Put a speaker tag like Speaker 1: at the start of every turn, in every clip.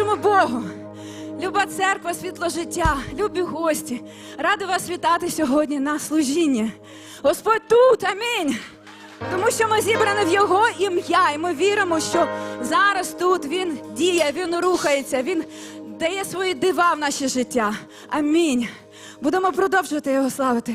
Speaker 1: нашому Богу, люба церква, світло життя, любі гості, ради вас вітати сьогодні на служінні. Господь тут, амінь. Тому що ми зібрані в Його ім'я, і ми віримо, що зараз тут Він діє, Він рухається, Він дає свої дива в наше життя. Амінь. Будемо продовжувати його славити.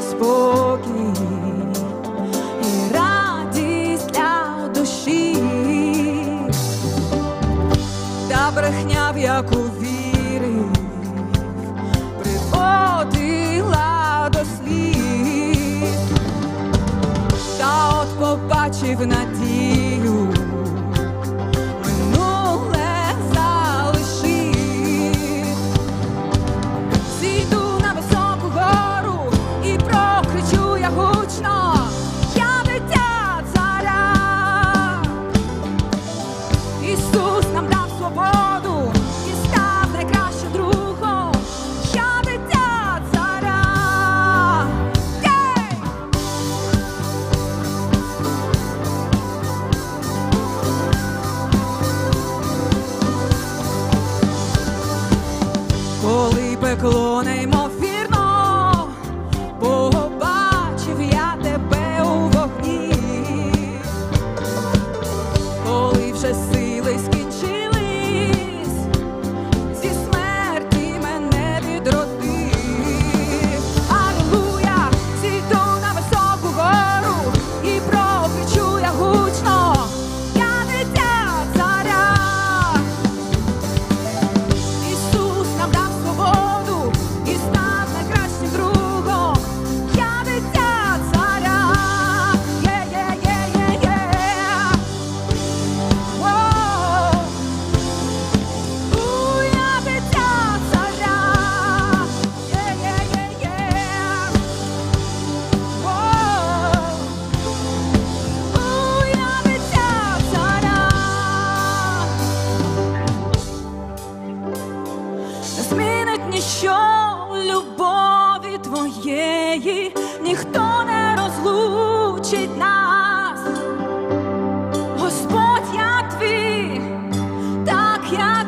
Speaker 1: спокій і радість для душі, та брехня, в у вірив, приводила до слів, та от побачив на. piano.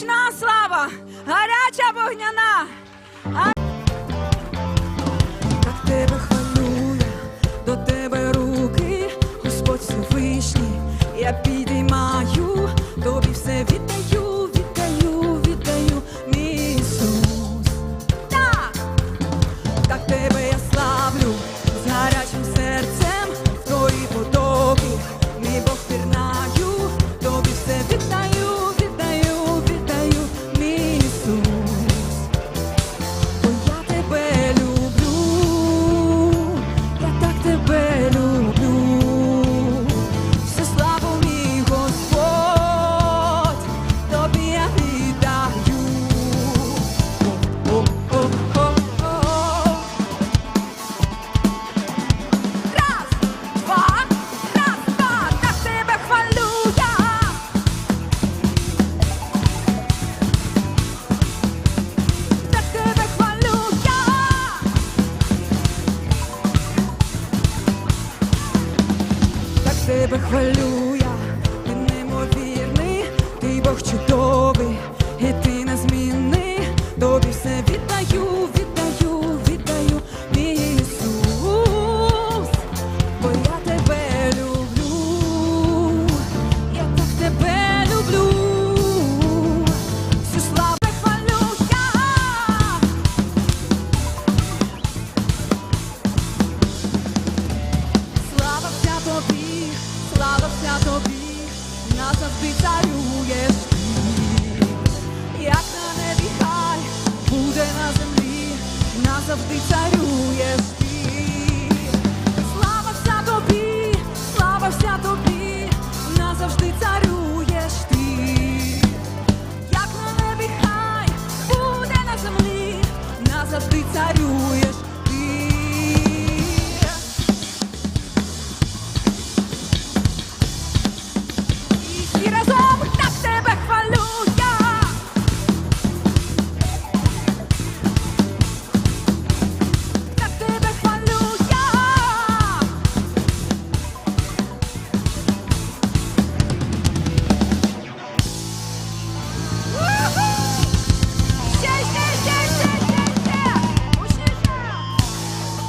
Speaker 1: Гучна слава, гаряча вогняна. А... Так тебе хвалює, до тебе руки, Господь Всевишній, я підіймаю, тобі все